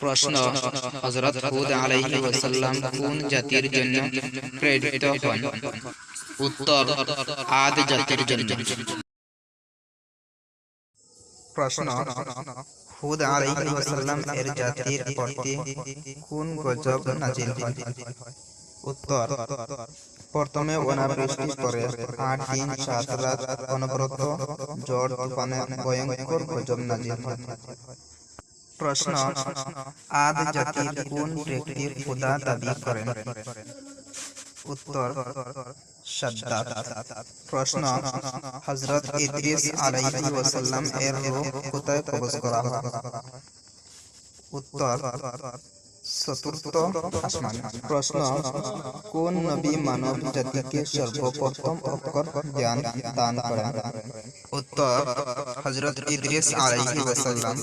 প্রশ্ন, হযরত হুদ আলাইহি ওয়াসাল্লাম কোন জাতির জন্য প্রেরিত হন? উত্তর, আদ জাতির জন্য। প্রশ্ন, হুদ আলাইহি ওয়াসাল্লাম এর জাতির প্রতি কোন গজব নাজিল হয়? উত্তর, প্রথমে অনাবৃষ্টি করে আট দিন সাত রাত অনবরত ঝড় তুফানে ভয়ঙ্কর গজব নাজিল হয়। প্রশ্ন, আদ জাতির কোন ব্যক্তির খোদা দাবি করেন? উত্তর, সাদ্দাত। প্রশ্ন, হযরত ইদ্রিস আলাইহি ওয়াসাল্লাম এর কোথায় কবজ করা হয়? উত্তর, চতুর্থ আসমান। প্রশ্ন, কোন নবী মানব জাতিকে সর্বপ্রথম অক্ষর জ্ঞান দান করেন? উত্তর, হযরত ইদ্রিস আলাইহি ওয়াসাল্লাম।